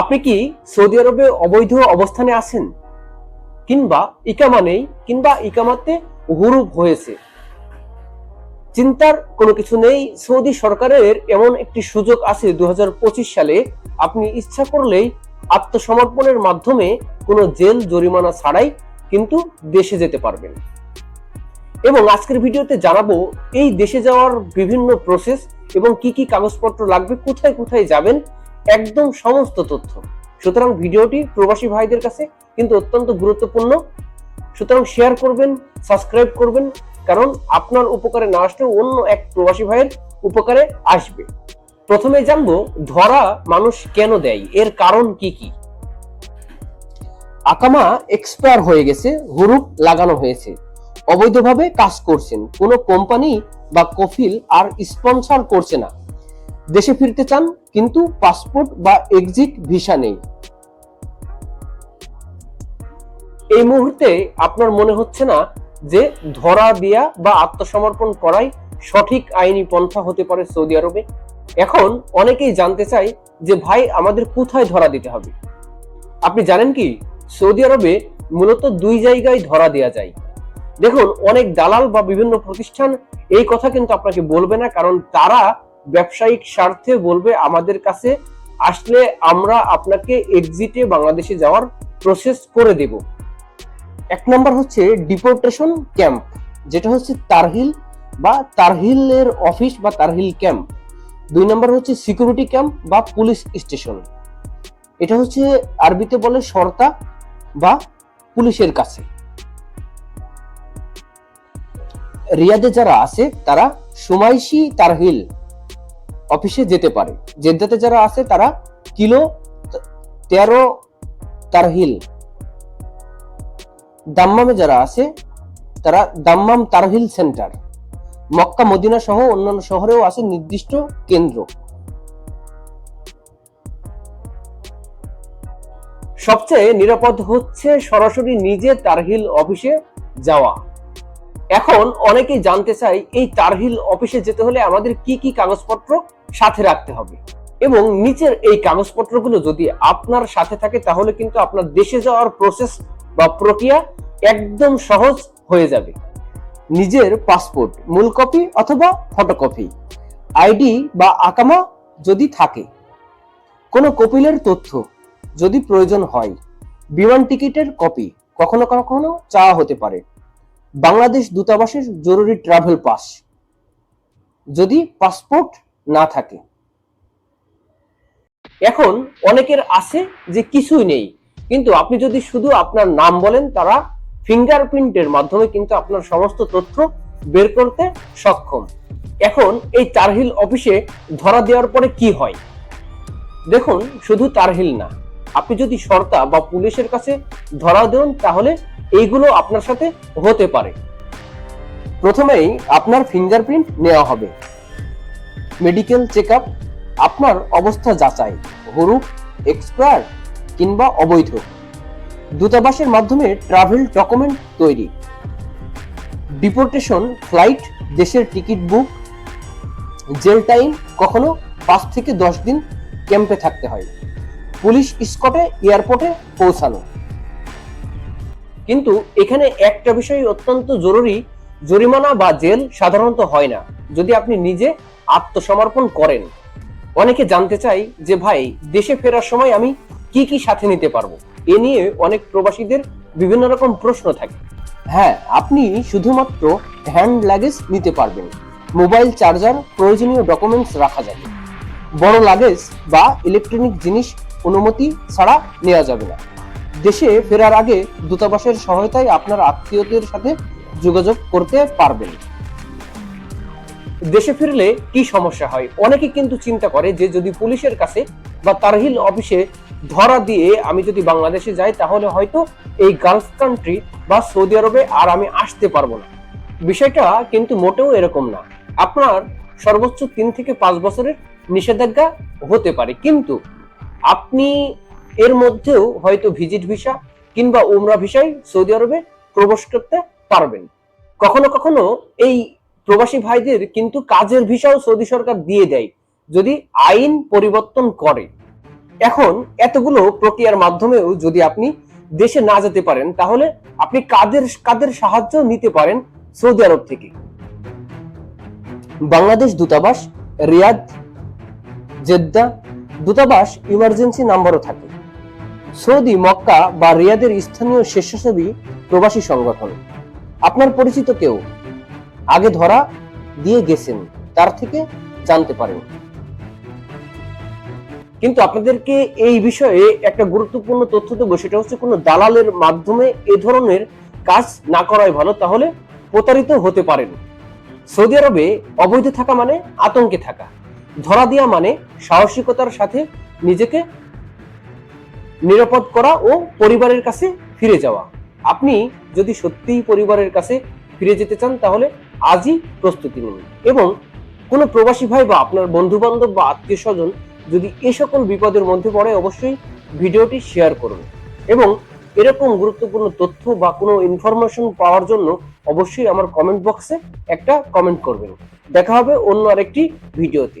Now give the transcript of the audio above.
আপনি কি সৌদি আরবে অবৈধ অবস্থানে আছেন? কিংবা ইকামা নেই কিংবা ইকামাতে হুরুপ হয়েছে। চিন্তার কোনো কিছু নেই, সৌদি সরকারের এমন একটি সুযোগ আছে দু সালে। আপনি ইচ্ছা করলেই আত্মসমর্পণের মাধ্যমে কোনো জেল জরিমানা ছাড়াই কিন্তু দেশে যেতে পারবেন। এবং আজকের ভিডিওতে জানাব, এই দেশে যাওয়ার বিভিন্ন প্রসেস এবং কি কি কাগজপত্র লাগবে, কোথায় কোথায় যাবেন একদম সমস্ত তথ্য। সুতরাং ভিডিওটি প্রবাসী ভাইদের কাছে কিন্তু অত্যন্ত গুরুত্বপূর্ণ। সুতরাং শেয়ার করবেন সাবস্ক্রাইব করবেন, কারণ আপনার উপকারে না আসলেও অন্য এক প্রবাসী ভাইয়ের উপকারে আসবে। প্রথমে জানব, ধরা মানুষ কেন দেয়? এর কারণ কি কি? আকামা এক্সপায়ার হয়ে গেছে, হুরুপ লাগানো হয়েছে। অবৈধভাবে কাজ করছেন। কোনো কোম্পানি বা কফিল আর স্পন্সর করছে না। দেশে ফিরতে চান, কিন্তু পাসপোর্ট বা এক্সিট ভিসা নেই। এই মুহূর্তে আপনার মনে হচ্ছে না যে ধরা দিয়া বা আত্মসমর্পণ করাই সঠিক আইনি পন্থা হতে পারে সৌদি আরবে? এখন অনেকেই জানতে চাই যে ভাই, আমাদের কোথায় ধরা দিতে হবে? আপনি জানেন কি, সৌদি আরবে মূলত দুই জায়গায় ধরা দেওয়া যায়। দেখুন, অনেক দালাল বা বিভিন্ন প্রতিষ্ঠান এই কথা কিন্তু আপনাকে বলবে না, কারণ তারা ব্যবসায়িক স্বার্থে বলবে আমাদের কাছে, আসলে আমরা আপনাকে এক্সিটে বাংলাদেশে যাওয়ার প্রসেস করে দেব। এক নম্বর হচ্ছে ডিপোর্টেশন ক্যাম্প যেটা হচ্ছে তারহিল বা তারহিলের অফিস বা তারহিল ক্যাম্প দুই নম্বর হচ্ছে সিকিউরিটি ক্যাম্প বা পুলিশ স্টেশন এটা হচ্ছে আরবিতে বলে সর্তা বা পুলিশের কাছে। রিয়াদে যারা আছে, তারা সুমাইশি তারহিল অফিসে যেতে পারে। জেদ্দাতে যারা আছে, তারা কিলো তেরো তারহিল। দাম্মামে যারা আছে, তারা Dammam Tarhil centre. Mecca, Medina সহ অন্যান্য শহরেও আছে নির্দিষ্ট কেন্দ্র। সবচেয়ে নিরাপদ হচ্ছে সরাসরি নিজে তারহিল অফিসে যাওয়া। এখন অনেকেই জানতে চাই এই তারহিল অফিসে যেতে হলে আমাদের কি কি কাগজপত্র সাথে রাখতে হবে? এবং নিচের এই কাগজপত্রগুলো যদি আপনার সাথে থাকে, তাহলে কিন্তু আপনার দেশে যাওয়ার প্রসেস বা প্রক্রিয়া একদম সহজ হয়ে যাবে। নিজের পাসপোর্ট মূল কপি অথবা ফটোকপি আইডি বা আকামা যদি থাকে, কোনো কপিলের তথ্য যদি প্রয়োজন হয়, বিমান টিকিটের কপি কখনো কখনো চাওয়া হতে পারে। বাংলাদেশ দূতাবাসের জরুরি ট্রাভেল পাস যদি পাসপোর্ট না থাকে। এখন অনেকের আছে যে কিছুই নেই, কিন্তু আপনি যদি শুধু আপনার নাম বলেন, তারা ফিঙ্গারপ্রিন্টের মাধ্যমে কিন্তু আপনার সমস্ত তথ্য বের করতে সক্ষম। এখন এই তারহিল অফিসে ধরা দেওয়ার পরে কি হয়? দেখুন, শুধু তারহিল না আপনি যদি সরতা বা পুলিশের কাছে ধরা দেন, তাহলে এইগুলো আপনার সাথে হতে পারে। প্রথমেই আপনার ফিঙ্গারপ্রিন্ট নেওয়া হবে। মেডিকেল চেক আপনার অবস্থা যাচাই, হরুপ এক্সপায়ার কিংবা অবৈধ। দূতাবাসের মাধ্যমে ট্রাভেল ডকুমেন্ট তৈরি। ডিপোর্টেশন ফ্লাইট দেশের টিকিট বুক জেল টাইম কখনো পাঁচ থেকে দশ দিন ক্যাম্পে থাকতে হয়। পুলিশ স্কটে, এয়ারপোর্টে পৌঁছানো কিন্তু এখানে একটা বিষয় অত্যন্ত জরুরি, জরিমানা বা জেল সাধারণত হয় না, যদি আপনি নিজে আত্মসমর্পণ করেন। অনেকে জানতে চাই যে, ভাই, দেশে ফেরার সময় আমি কি কি সাথে নিতে পারব? এ নিয়ে অনেক প্রবাসীদের বিভিন্ন রকম প্রশ্ন থাকে। হ্যাঁ আপনি শুধুমাত্র হ্যান্ড লাগেজ নিতে পারবেন। মোবাইল চার্জার, প্রয়োজনীয় ডকুমেন্টস রাখা যাবে। বড় লাগেজ বা ইলেকট্রনিক জিনিস অনুমতি ছাড়া নেওয়া যাবে না। দেশে ফেরার আগে দূতাবাসের সহায়তায় আপনার আত্মীয়দের সাথে যোগাযোগ করতে পারবেন। দেশে ফিরলে কি সমস্যা হয়? অনেকে কিন্তু চিন্তা করে যে যদি পুলিশের কাছে বা তারহিল অফিসে ধরা দিয়ে আমি যদি বাংলাদেশে যাই, তাহলে হয়তো এই গালফ কান্ট্রি বা সৌদি আরবে আর আমি আসতে পারব না। বিষয়টা কিন্তু মোটেও এরকম না। আপনার সর্বোচ্চ তিন থেকে পাঁচ বছরের নিষেধাজ্ঞা হতে পারে। কিন্তু আপনি এর মধ্যেও হয়তো ভিজিট ভিসা কিংবা উমরা ভিসায় সৌদি আরবে প্রবেশ করতে পারবেন। কখনো কখনো এই প্রবাসী ভাইদের কিন্তু কাজের ভিসাও সৌদি সরকার দিয়ে দেয়, যদি আইন পরিবর্তন করে। এখন এতগুলো প্রক্রিয়ার মাধ্যমেও যদি আপনি দেশে না যেতে পারেন, তাহলে আপনি কাদের কাদের সাহায্য নিতে পারেন সৌদি আরব থেকে? বাংলাদেশ দূতাবাস, রিয়াদ, জেদ্দা দূতাবাস ইমার্জেন্সি নাম্বারও থাকে। সৌদি, মক্কা বা রিয়াদের স্থানীয় স্বেচ্ছাসেবী প্রবাসী সংগঠন। আপনার পরিচিত কেউ আগে ধরা দিয়ে গেছেন, তার থেকে জানতে পারেন। কিন্তু আপনাদেরকে এই বিষয়ে একটা গুরুত্বপূর্ণ তথ্য দেবো, সেটা হচ্ছে কোনো দালালের মাধ্যমে এ ধরনের কাজ না করাই ভালো, তাহলে প্রতারিত হতে পারেন। সৌদি আরবে অবৈধ থাকা মানে আতঙ্কে থাকা। ধরা দেওয়া মানে সাহসিকতার সাথে নিজেকে নিরাপদ করা ও পরিবারের কাছে ফিরে যাওয়া। আপনি যদি সত্যিই পরিবারের কাছে ফিরে যেতে চান, তাহলে আজই প্রস্তুতি নিন এবং কোনো প্রবাসী ভাই বা আপনার বন্ধু বান্ধব বা আত্মীয় স্বজন যদি এ সকল বিপদের মধ্যে পড়ে, অবশ্যই ভিডিওটি শেয়ার করুন এবং এরকম গুরুত্বপূর্ণ তথ্য বা কোনো ইনফরমেশন পাওয়ার জন্য অবশ্যই আমার কমেন্ট বক্সে একটা কমেন্ট করবেন। দেখা হবে অন্য আরেকটি ভিডিওতে।